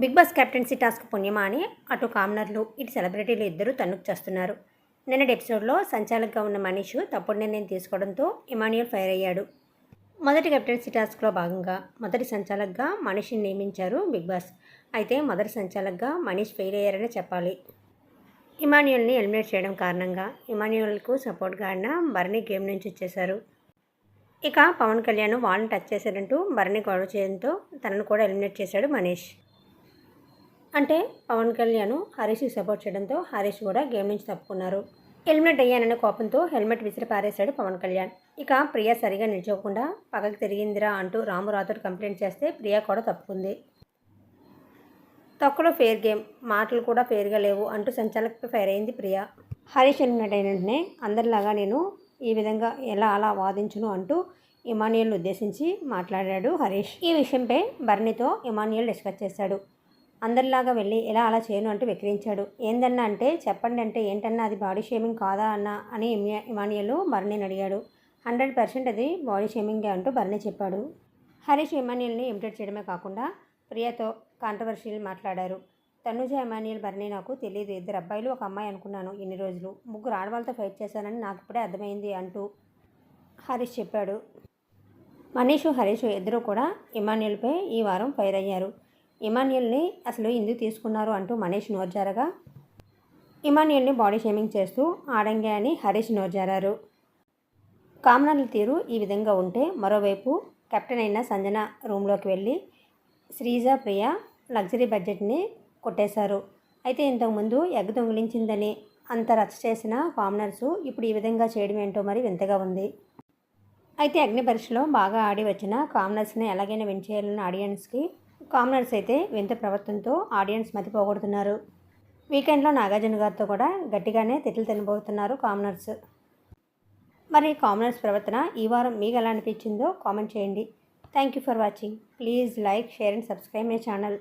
Big boss captaincy task పుణ్యమా అని అటు కామనర్లు ఇటు సెలబ్రిటీలు ఇద్దరు తన్నుకు చేస్తున్నారు. నిన్నటి ఎపిసోడ్లో సంచాలకుగా ఉన్న మనీష్ తప్పుడు నిర్ణయం తీసుకోవడంతో ఇమాన్యుయల్ ఫైర్ అయ్యాడు. మొదటి కెప్టెన్సీ టాస్క్లో భాగంగా మొదటి సంచాలకుగా మనీష్ని నియమించారు బిగ్ బాస్. అయితే మొదటి సంచాలకుగా మనీష్ ఫెయిల్ అయ్యారనే చెప్పాలి. ఇమాన్యుయల్ని ఎలిమినేట్ చేయడం కారణంగా ఇమాన్యుయల్కు సపోర్ట్గా ఆడిన బర్నీ గేమ్ నుంచి వచ్చేశారు. ఇక పవన్ కళ్యాణ్ వాళ్ళని టచ్ చేశారంటూ భరణి గొడవ చేయడంతో తనను కూడా ఎలిమినేట్ చేశాడు మనీష్. అంటే పవన్ కళ్యాణ్ హరీష్కి సపోర్ట్ చేయడంతో హరీష్ కూడా గేమ్ నుంచి తప్పుకున్నారు. హెల్మెట్ అయ్యాననే కోపంతో హెల్మెట్ విసిరి పారేశాడు పవన్ కళ్యాణ్. ఇక ప్రియా సరిగా నిల్చోకుండా పగకి తిరిగిందిరా అంటూ రాము రాథోడ్ కంప్లైంట్ చేస్తే ప్రియా కూడా తప్పుకుంది. తక్కువలో ఫేర్ గేమ్ మాటలు కూడా ఫెయిర్గా లేవు అంటూ సంచాలకుపై ఫైర్ అయింది ప్రియా. హరీష్ హెల్మెట్ అయిన వెంటనే అందరిలాగా నేను ఈ విధంగా ఎలా అలా వాదించును అంటూ ఇమానియల్ను ఉద్దేశించి మాట్లాడాడు హరీష్. ఈ విషయంపై బర్నీతో ఇమానియల్ డిస్కస్ చేశాడు. అందరిలాగా వెళ్ళి ఎలా అలా చేయను అంటూ వెక్కిరించాడు. ఏందన్నా అంటే చెప్పండి అంటే ఏంటన్నా అది బాడీ షేమింగ్ కాదా అన్న అని ఇమానియలు ఇమానియల్ బర్నీని అడిగాడు. హండ్రెడ్ పర్సెంట్ అది బాడీ షేమింగే అంటూ బర్నీ చెప్పాడు. హరీష్ ఇమానియల్ని ఇమిటేట్ చేయడమే కాకుండా ప్రియతో కాంట్రవర్షియల్ మాట్లాడారు. తనుజ ఇమానియల్ బర్నీ నాకు తెలియదు ఇద్దరు అబ్బాయిలు ఒక అమ్మాయి అనుకున్నాను ఇన్ని రోజులు. ముగ్గురు ఆడవాళ్ళతో ఫైట్ చేశానని నాకు ఇప్పుడే అర్థమైంది అంటూ హరీష్ చెప్పాడు. మనీషు హరీష్ ఇద్దరు కూడా ఇమానియల్పై ఈ వారం ఫైర్ అయ్యారు. ఇమాన్యుల్ని అసలు ఎందుకు తీసుకున్నారు అంటూ మనీష్ నోర్జారగా ఇమాన్యుల్ని బాడీ షేమింగ్ చేస్తూ ఆడంగే అని హరీష్ నోర్జారారు కామనర్ల తీరు ఈ విధంగా ఉంటే మరోవైపు కెప్టెన్ అయిన సంజన రూమ్లోకి వెళ్ళి శ్రీజ ప్రియ లగ్జరీ బడ్జెట్ని కొట్టేశారు. అయితే ఇంతకుముందు ఎగ్ దొంగిలించిందని అంత రచ్చ చేసిన కామనర్స్ ఇప్పుడు ఈ విధంగా చేయడం ఏంటో మరి వింతగా ఉంది. అయితే అగ్ని పరీక్షలో బాగా ఆడి వచ్చిన కామనర్స్ని ఎలాగైనా విన్ చేయాలన్న ఆడియన్స్కి కామనర్స్ అయితే వింత ప్రవర్తనతో ఆడియన్స్ మతిపోగొడుతున్నారు వీకెండ్లో నాగార్జున గారితో కూడా గట్టిగానే తిట్లు తినబోతున్నారు కామనర్స్ మరి కామనర్స్ ప్రవర్తన ఈ వారం మీకు ఎలా అనిపించిందో కామెంట్ చేయండి. Thank you for watching. Please like share and subscribe my channel.